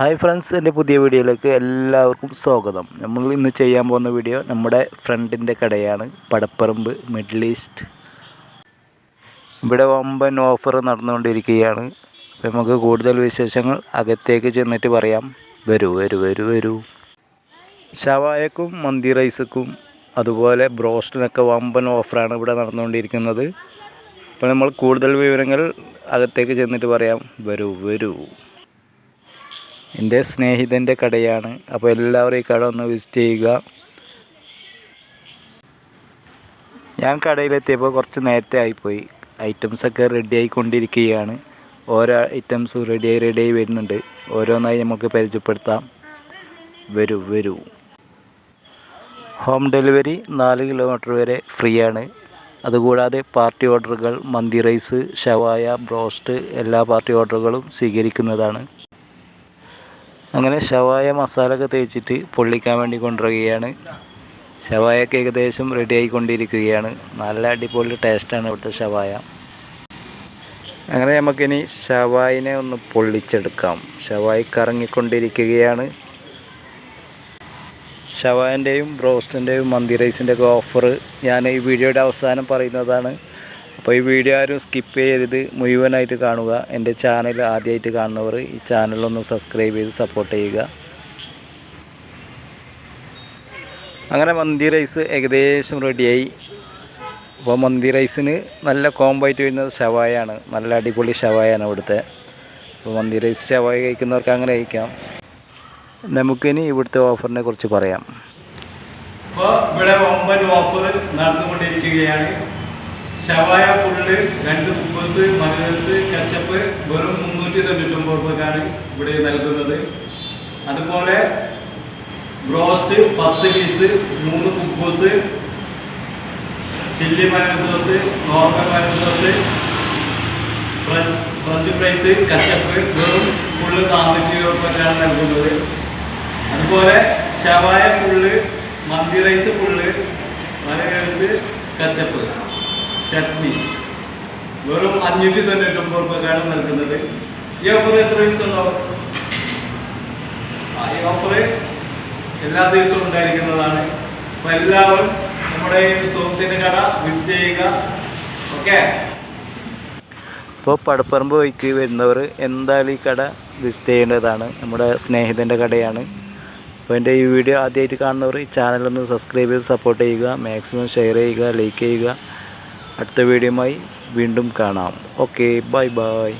Hi friends എന്റെ പുതിയ വീഡിയോയിലേക്ക് എല്ലാവർക്കും സ്വാഗതം. നമ്മൾ ഇന്ന് ചെയ്യാൻ പോകുന്ന വീഡിയോ നമ്മുടെ ഫ്രണ്ടിന്റെ കടയാണ് പടപ്പറമ്പ് മിഡിൽ ഈസ്റ്റ്. ഇവിടെ വമ്പൻ ഓഫർ നടന്നുകൊണ്ടിരിക്കുകയാണ്. അപ്പോൾ നമുക്ക് കൂടുതൽ വിശേഷങ്ങൾ അകത്തേക്ക് ചെന്നിട്ട് പറയാം. വരൂ വരൂ വരൂ വരൂ. ഷവായക്കും മന്തി റൈസക്കും അതുപോലെ ബ്രോസ്റ്റിനൊക്കെ വമ്പൻ ഓഫറാണ് ഇവിടെ നടന്നുകൊണ്ടിരിക്കുന്നത്. അപ്പോൾ നമ്മൾ കൂടുതൽ വിവരങ്ങൾ അകത്തേക്ക് ചെന്നിട്ട് പറയാം. വരൂ വരൂ. എന്റെ സ്നേഹിതന്റെ കടയാണ്. അപ്പോൾ എല്ലാവരും ഈ കട ഒന്ന് വിസിറ്റ് ചെയ്യുക. ഞാൻ കടയിലെത്തിയപ്പോൾ കുറച്ച് നേരത്തെ ആയിപ്പോയി. ഐറ്റംസൊക്കെ റെഡി ആയിക്കൊണ്ടിരിക്കുകയാണ്. ഓരോ ഐറ്റംസും റെഡിയായി റെഡിയായി വരുന്നുണ്ട്. ഓരോന്നായി നമുക്ക് പരിചയപ്പെടുത്താം. വരൂ വരൂ. ഹോം ഡെലിവറി നാല് കിലോമീറ്റർ വരെ ഫ്രീ ആണ്. അതുകൂടാതെ പാർട്ടി ഓർഡറുകൾ മന്തി റൈസ് ഷവായ ബ്രോസ്റ്റ് എല്ലാ പാർട്ടി ഓർഡറുകളും സ്വീകരിക്കുന്നതാണ്. അങ്ങനെ ഷവായ മസാല ഒക്കെ തേച്ചിട്ട് പൊള്ളിക്കാൻ വേണ്ടി കൊണ്ടുവരികയാണ്. ഷവായൊക്കെ ഏകദേശം റെഡി ആയിക്കൊണ്ടിരിക്കുകയാണ്. നല്ല അടിപൊളി ടേസ്റ്റാണ് ഇവിടുത്തെ ഷവായ. അങ്ങനെ നമുക്കിനി ഷവായിനെ ഒന്ന് പൊള്ളിച്ചെടുക്കാം. ഷവായി കറങ്ങിക്കൊണ്ടിരിക്കുകയാണ്. ഷവായന്റെയും ബ്രോസ്റ്റിന്റെയും മന്തി റൈസിന്റെ ഒക്കെ ഓഫർ ഞാൻ ഈ വീഡിയോയുടെ അവസാനം പറയുന്നതാണ്. അപ്പോൾ ഈ വീഡിയോ ആരും സ്കിപ്പ് ചെയ്യരുത്. മുഴുവനായിട്ട് കാണുക. എന്റെ ചാനൽ ആദ്യമായിട്ട് കാണുന്നവർ ഈ ചാനലൊന്ന് സബ്സ്ക്രൈബ് ചെയ്ത് സപ്പോർട്ട് ചെയ്യുക. അങ്ങനെ മന്തി റൈസ് ഏകദേശം റെഡിയായി അപ്പോൾ മന്തി റൈസിന് നല്ല കോംബോ ആയിട്ട് വരുന്നത് ഷവായാണ്. നല്ല അടിപൊളി ഷവായാണ് ഇവിടുത്തെ അപ്പോൾ മന്തി റൈസ് ഷവായ കഴിക്കുന്നവർക്ക് അങ്ങനെ കഴിക്കാം. നമുക്കിനി ഇവിടുത്തെ ഓഫറിനെ കുറിച്ച് പറയാം. ഇപ്പോൾ ഇവിടെ ഒമ്പത് ഓഫർ നടന്നുകൊണ്ടിരിക്കുകയാണ്. ഷവായ ഫുള്ള് രണ്ട് കുക്കേഴ്സ് മയോണൈസ് കച്ചപ്പ് വെറും മുന്നൂറ്റി തൊണ്ണൂറ്റൊമ്പത് രൂപക്കാണ് ഇവിടെ നൽകുന്നത്. അതുപോലെ ബ്രോസ്റ്റ് പത്ത് പീസ് മൂന്ന് cuckoo's chilli mayonnaise sauce normal mayonnaise sauce French fries ketchup വെറും ഫുള്ള് നാനൂറ്റി രൂപക്കാണ് നൽകുന്നത്. അതുപോലെ ഷവായ ഫുള്ള് മന്തി റൈസ് ഫുള്ള് മലകരസ് കച്ചപ്പ്. ചട്നി. വെറും അഞ്ഞൂറ്റി തൊണ്ണൂറ്റി തൊണ്ണൂറ്റൊമ്പത് രൂപക്കാണ് നൽകുന്നത്. ഈ ഓഫർ എത്ര ദിവസമുണ്ടാവും ഈ ഓഫർ എല്ലാ ദിവസവും ഉണ്ടായിരിക്കുന്നതാണ്. അപ്പോൾ എല്ലാവരും നമ്മുടെ സുഹൃത്തിന്റെ കട വിസിറ്റ് ചെയ്യുക. ഓക്കെ ഇപ്പോൾ പടപ്പറമ്പ് വഴിക്ക് വരുന്നവർ എന്തായാലും ഈ കട വിസിറ്റ് ചെയ്യേണ്ടതാണ്. നമ്മുടെ സ്നേഹിതന്റെ കടയാണ്. അപ്പോൾ എന്റെ ഈ വീഡിയോ ആദ്യമായിട്ട് കാണുന്നവർ ഈ ചാനലൊന്ന് സബ്സ്ക്രൈബ് ചെയ്ത് സപ്പോർട്ട് ചെയ്യുക. മാക്സിമം ഷെയർ ചെയ്യുക ലൈക്ക് ചെയ്യുക. അടുത്ത വീഡിയോയുമായി വീണ്ടും കാണാം. Okay bye bye